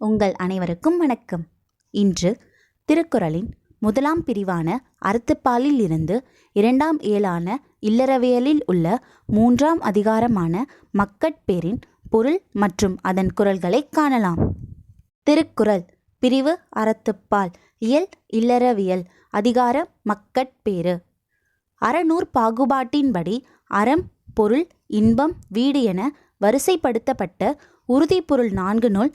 உங்கள் அனைவருக்கும் வணக்கம். இன்று திருக்குறளின் முதலாம் பிரிவான அறத்துப்பாலில் இருந்து இரண்டாம் ஏழான இல்லறவியலில் உள்ள மூன்றாம் அதிகாரமான மக்கட்பேரின் பொருள் மற்றும் அதன் குரல்களை காணலாம். திருக்குறள் பிரிவு அறத்துப்பால் இயல் இல்லறவியல் அதிகார மக்கட்பேறு அறநூற் பாகுபாட்டின்படி அறம் பொருள் இன்பம் வீடு என வரிசைப்படுத்தப்பட்ட உறுதிப்பொருள் நான்கு நூல்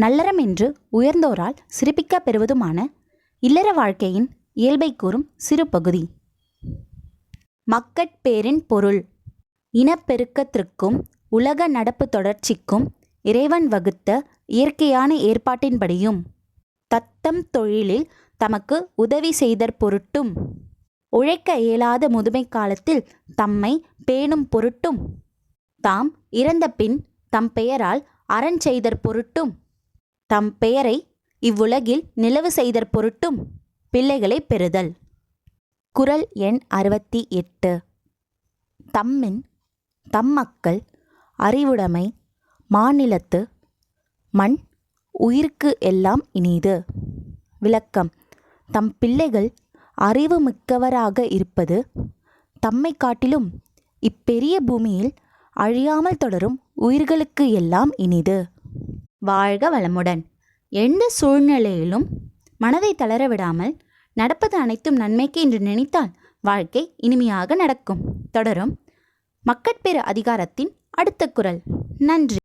நல்லறம் என்று உயர்ந்தோரால் சிறப்பிக்க பெறுவதுமான இல்லற வாழ்க்கையின் இயல்பை கூறும் சிறு பகுதி. மக்கட்பேரின் பொருள். இனப்பெருக்கத்திற்கும் உலக நடப்பு தொடர்ச்சிக்கும் இறைவன் வகுத்த இயற்கையான ஏற்பாட்டின்படியும் தத்தம் தொழிலில் தமக்கு உதவி செய்தற் பொருட்டும். உழைக்க இயலாத முதுமை காலத்தில் தம்மை பேணும் பொருட்டும். தாம் இறந்த பின் தம் பெயரால் அறஞ் செய்தற் பொருட்டும். தம் பெயரை இவ்வுலகில் நிலவு செய்தற் பொருட்டும் பிள்ளைகளைப் பெறுதல். குரல் எண் அறுபத்தி எட்டு. தம்மின் தம் மக்கள் அறிவுடைமை மாநிலத்து மண் உயிர்க்கு எல்லாம் இனிது. விளக்கம். தம் பிள்ளைகள் அறிவு மிக்கவராக இருப்பது தம்மை காட்டிலும் இப்பெரிய பூமியில் அழியாமல் தொடரும் உயிர்களுக்கு எல்லாம் இனிது. வாழ்க வளமுடன். எந்த சூழ்நிலையிலும் மனதை தளர விடாமல் நடப்பது அனைத்தும் நன்மைக்கு என்று நினைத்தால் வாழ்க்கை இனிமையாக நடக்கும். தொடரும் மக்கட்பெரு அதிகாரத்தின் அடுத்த குரல். நன்றி.